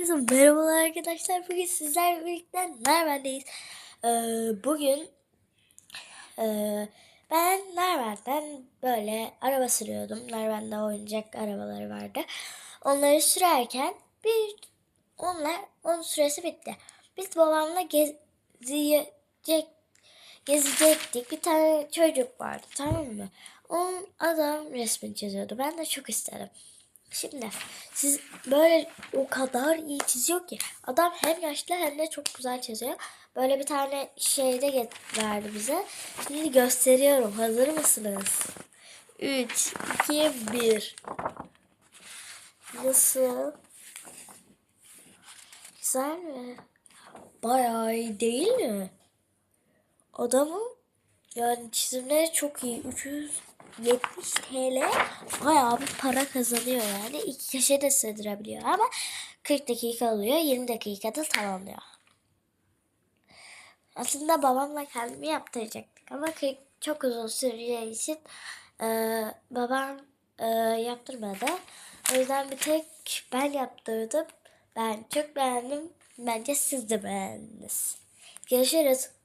Herkese merhabalar arkadaşlar. Bugün sizlerle birlikte Nerven'deyiz. Ee, bugün e, ben Nerven'den böyle araba sürüyordum. Nerven'de oyuncak arabaları vardı. Onları sürerken bir onlar onun süresi bitti. Biz babamla gezecek gezecektik. Bir tane çocuk vardı tamam mı? Onun adam resmini çiziyordu. Ben de çok istedim. Şimdi siz böyle o kadar iyi çiziyor ki adam hem yaşlı hem de çok güzel çiziyor. Böyle bir tane şeyde verdi bize. Şimdi gösteriyorum. Hazır mısınız? 3, 2, 1. Nasıl? Güzel mi? Bayağı iyi değil mi? Adamın yani çizimleri çok iyi. 370 TL bayağı bir para kazanıyor yani. İki kişi de sığdırabiliyor ama 40 dakika alıyor. 20 dakikada tamamlıyor. Aslında babamla kendimi yaptıracaktık ama 40 çok uzun süreceği için e, babam e, yaptırmadı. O yüzden bir tek ben yaptırdım. Ben çok beğendim. Bence siz de beğendiniz. Görüşürüz.